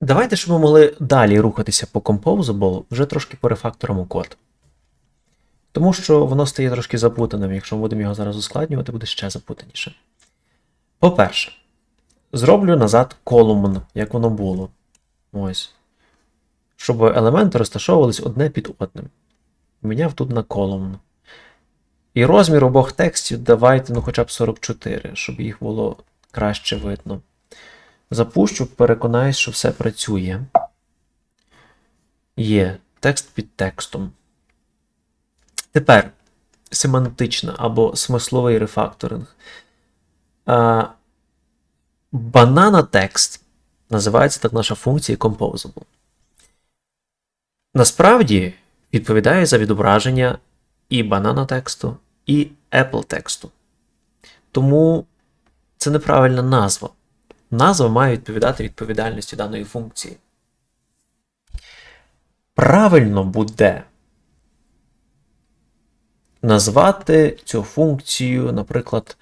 Давайте, щоб ми могли далі рухатися по Composable, вже трошки перефакторимо код. Тому що воно стає трошки запутаним. Якщо ми будемо його зараз ускладнювати, буде ще запутаніше. По-перше, зроблю назад колумн, як воно було. Ось. Щоб елементи розташовувались одне під одним. Міняв тут на колумн. І розмір обох текстів давайте, ну, хоча б 44, щоб їх було краще видно. Запущу, переконаюсь, що все працює. Є текст під текстом. Тепер семантична або смисловий рефакторинг. Банана текст називається так наша функція Composable. Насправді відповідає за відображення і банана тексту, і Apple тексту. Тому це неправильна назва. Назва має відповідати відповідальності даної функції. Правильно буде назвати цю функцію, наприклад,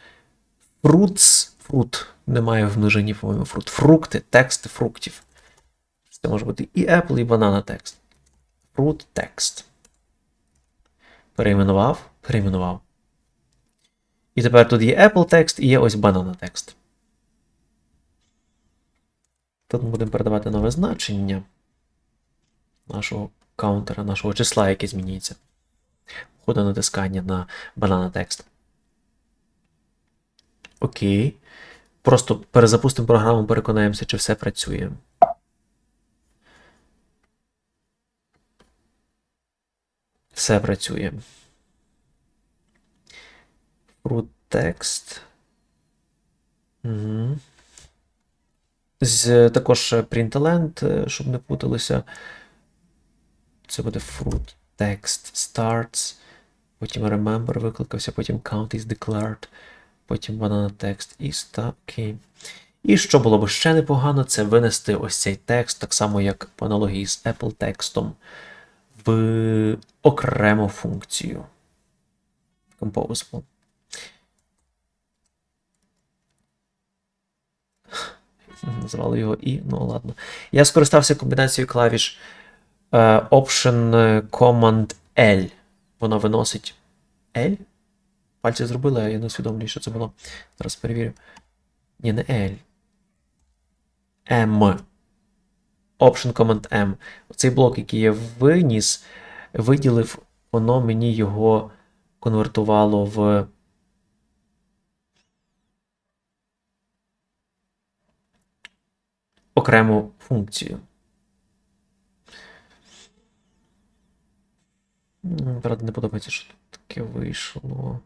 fruits, fruit, немає в множині, по-моєму, fruit, фрукти, тексти фруктів. Це може бути і Apple, і банана текст. Fruit text. Перейменував, перейменував. І тепер тут є Apple текст і є ось банана текст. Тут ми будемо передавати нове значення нашого каунтера, нашого числа, яке змінюється. Ходу натискання на банана текст. Окей. Просто перезапустимо програму, переконаємося, чи все працює. Все працює. Root text. Угу. З також println, е, щоб не путалося. Це буде fruit text starts. Потім remember викликався, потім count is declared, потім banana text is та. І що було б ще непогано, це винести ось цей текст, так само як по аналогії з Apple текстом, в окрему функцію. Composable. Назвали його і, ну ладно. Я скористався комбінацією клавіш е, Option Command L. Воно виносить L. Пальці зробили, а я не усвідомлюю, що це було. Зараз перевірю. Ні, не L. M. Option Command M. Оцей блок, який я виніс, виділив, воно мені його конвертувало в. Окрему функцію. Правда, не подобається, що тут таке вийшло.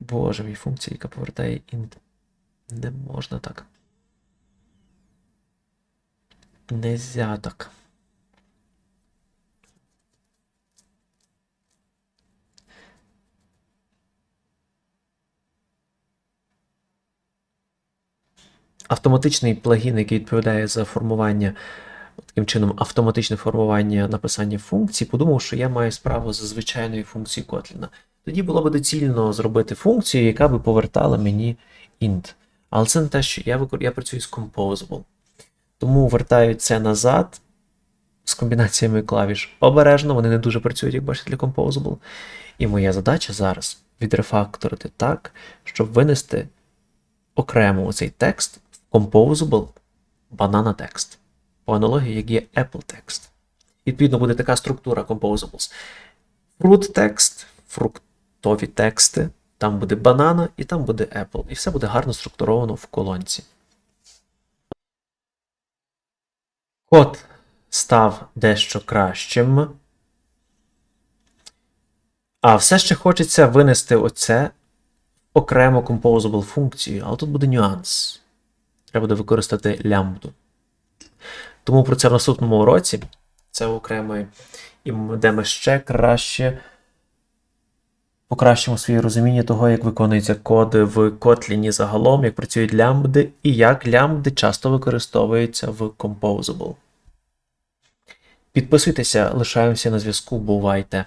Боже мій функція, яка повертає int. Не можна так. Нельзя так. Автоматичний плагін, який відповідає за формування, таким чином, автоматичне формування написання функцій, подумав, що я маю справу з звичайною функцією Kotlin. Тоді було б доцільно зробити функцію, яка би повертала мені int. Але це не те, що я викор... я працюю з Composable. Тому вертаю це назад з комбінаціями клавіш обережно, вони не дуже працюють, як бачите, для Composable. І моя задача зараз відрефакторити так, щоб винести окремо цей текст Composable Banana Text. По аналогії, як є Apple Text. Відповідно, буде така структура Composables. Fruit text, фруктові тексти, там буде банана і там буде Apple. І все буде гарно структуровано в колонці. Код став дещо кращим. А все ще хочеться винести оце окремо Composable функцію, але тут буде нюанс. Треба буде використати лямбду. Тому про це в наступному уроці. Це окремо, і де ми ще краще покращимо своє розуміння того, як виконуються коди в Kotlin загалом, як працюють лямбди, і як лямбди часто використовуються в Composable. Підписуйтеся, лишаємося на зв'язку, бувайте!